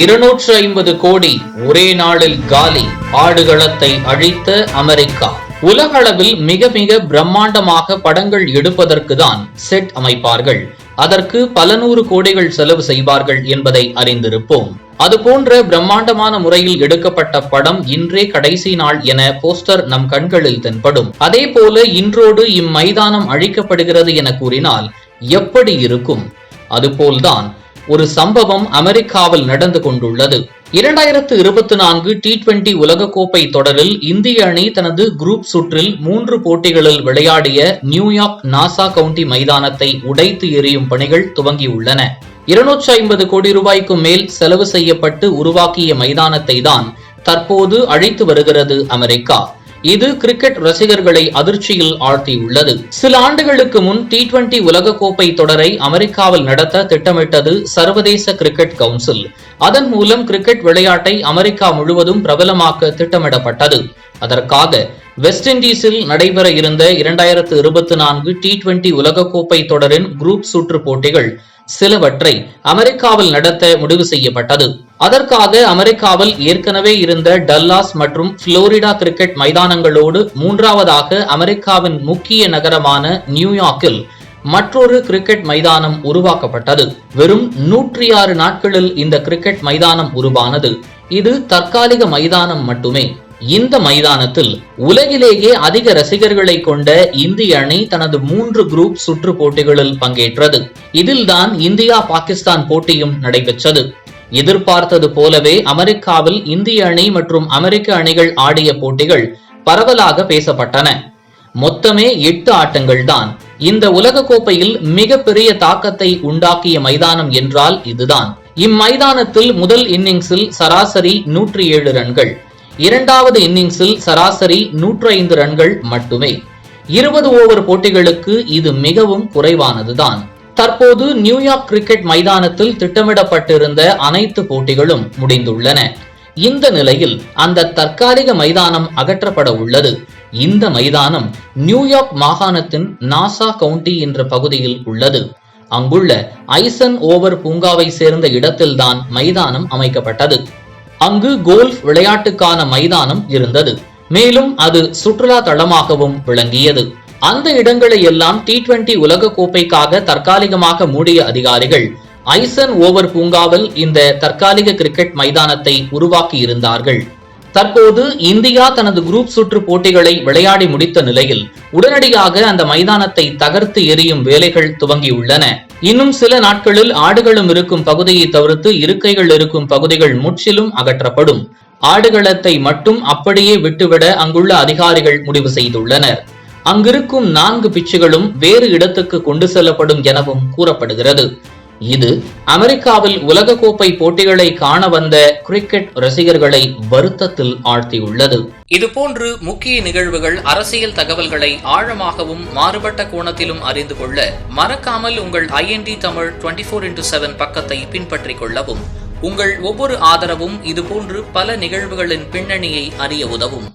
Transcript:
இருநூற்று ஐம்பது கோடி ஒரே நாளில் காலி ஆடுகளத்தை அழித்த அமெரிக்கா. உலகளவில் மிக மிக பிரம்மாண்டமாக படங்கள் எடுப்பதற்கு தான் செட் அமைப்பார்கள். அதற்கு பல நூறு கோடிகள் செலவு செய்வார்கள் என்பதை அறிந்திருப்போம். அதுபோன்ற பிரம்மாண்டமான முறையில் எடுக்கப்பட்ட படம் இன்றே கடைசி நாள் என போஸ்டர் நம் கண்களில் தென்படும். அதே போல இன்றோடு இம்மைதானம் அழிக்கப்படுகிறது என கூறினால் எப்படி இருக்கும்? அதுபோல்தான் ஒரு சம்பவம் அமெரிக்காவில் நடந்து கொண்டுள்ளது. இரண்டாயிரத்து இருபத்தி நான்கு டி டுவெண்டி உலகக்கோப்பை தொடரில் இந்திய அணி தனது குரூப் சுற்றில் மூன்று போட்டிகளில் விளையாடிய நியூயார்க் நாசா கவுண்டி மைதானத்தை உடைத்து எறியும் பணிகள் துவங்கியுள்ளன. இருநூற்றி ஐம்பது கோடி ரூபாய்க்கும் மேல் செலவு செய்யப்பட்டு உருவாக்கிய மைதானத்தை தான் தற்போது அழைத்து வருகிறது அமெரிக்கா. இது கிரிக்கெட் ரசிகர்களை அதிர்ச்சியில் ஆழ்த்தியுள்ளது. சில ஆண்டுகளுக்கு முன் டி டுவெண்டி உலகக்கோப்பை தொடரை அமெரிக்காவில் நடத்த திட்டமிட்டது சர்வதேச கிரிக்கெட் கவுன்சில் அதன் மூலம் கிரிக்கெட் விளையாட்டை அமெரிக்கா முழுவதும் பிரபலமாக்க திட்டமிடப்பட்டது. அதற்காக வெஸ்ட் இண்டீஸில் நடைபெற இருந்த இரண்டாயிரத்து இருபத்தி நான்கு டி டுவெண்டி உலகக்கோப்பை தொடரின் குரூப் சுற்று போட்டிகள் சிலவற்றை அமெரிக்காவில் நடத்த முடிவு செய்யப்பட்டது. அதற்காக அமெரிக்காவில் ஏற்கனவே இருந்த டல்லாஸ் மற்றும் புளோரிடா கிரிக்கெட் மைதானங்களோடு மூன்றாவதாக அமெரிக்காவின் முக்கிய நகரமான நியூயார்க்கில் மற்றொரு கிரிக்கெட் மைதானம் உருவாக்கப்பட்டது. வெறும் நூற்றி ஆறு நாட்களில் இந்த கிரிக்கெட் மைதானம் உருவானது. இது தற்காலிக மைதானம் மட்டுமே. இந்த மைதானத்தில் உலகிலேயே அதிக ரசிகர்களை கொண்ட இந்திய அணி தனது மூன்று குரூப் சுற்று போட்டிகளில் பங்கேற்றது. இதில்தான் இந்தியா பாகிஸ்தான் போட்டியும் நடைபெற்றது. எதிர்பார்த்தது போலவே அமெரிக்காவில் இந்திய அணி மற்றும் அமெரிக்க அணிகள் ஆடிய போட்டிகள் பரவலாக பேசப்பட்டன. மொத்தமே எட்டு ஆட்டங்கள் தான் இந்த உலகக்கோப்பையில் மிகப்பெரிய தாக்கத்தை உண்டாக்கிய மைதானம் என்றால் இதுதான். இம்மைதானத்தில் முதல் இன்னிங்ஸில் சராசரி நூற்றி ஏழு ரன்கள். இரண்டாவது இன்னிங்ஸில் சராசரி நூற்றி ஐந்து ரன்கள் மட்டுமே. இருபது ஓவர் போட்டிகளுக்கு இது மிகவும் குறைவானதுதான். தற்போது நியூயார்க் கிரிக்கெட் மைதானத்தில் திட்டமிடப்பட்டிருந்த அனைத்து போட்டிகளும் முடிந்துள்ளன. இந்த நிலையில் அந்த தற்காலிக மைதானம் அகற்றப்பட உள்ளது. இந்த மைதானம் நியூயார்க் மாகாணத்தின் நாசா கவுண்டி என்ற பகுதியில் உள்ளது. அங்குள்ள ஐசன் ஓவர் பூங்காவை சேர்ந்த இடத்தில்தான் மைதானம் அமைக்கப்பட்டது. அங்கு கோல்ஃப் விளையாட்டுக்கான மைதானம் இருந்தது. மேலும் அது சுற்றுலா தளமாகவும் விளங்கியது. அந்த இடங்களை எல்லாம் டி டுவெண்டி உலக கோப்பைக்காக தற்காலிகமாக மூடிய அதிகாரிகள் ஐசன் ஓவர் பூங்காவில் இந்த தற்காலிக கிரிக்கெட் மைதானத்தை உருவாக்கி இருந்தார்கள் தற்போது இந்தியா தனது குரூப் சுற்று போட்டிகளை விளையாடி முடித்த நிலையில் உடனடியாக அந்த மைதானத்தை தகர்த்து எரியும் வேலைகள் துவங்கியுள்ளன. இன்னும் சில நாட்களில் ஆடுகளும் இருக்கும் பகுதியை தவிர்த்து இருக்கைகள் இருக்கும் பகுதிகள் முற்றிலும் அகற்றப்படும். ஆடுகளத்தை மட்டும் அப்படியே விட்டுவிட அங்குள்ள அதிகாரிகள் முடிவு செய்துள்ளனர். அங்கிருக்கும் நான்கு பிச்சுகளும் வேறு இடத்துக்கு கொண்டு செல்லப்படும் எனவும் கூறப்படுகிறது. இது அமெரிக்காவில் உலகக்கோப்பை போட்டிகளை காண வந்த கிரிக்கெட் ரசிகர்களை வருத்தத்தில் ஆழ்த்தியுள்ளது. இதுபோன்று முக்கிய நிகழ்வுகள் அரசியல் தகவல்களை ஆழமாகவும் மாறுபட்ட கோணத்திலும் அறிந்து கொள்ள மறக்காமல் உங்கள் IND Tamil twenty four into seven பக்கத்தை பின்பற்றிக் கொள்ளவும். உங்கள் ஒவ்வொரு ஆதரவும் இதுபோன்று பல நிகழ்வுகளின் பின்னணியை அறிய உதவும்.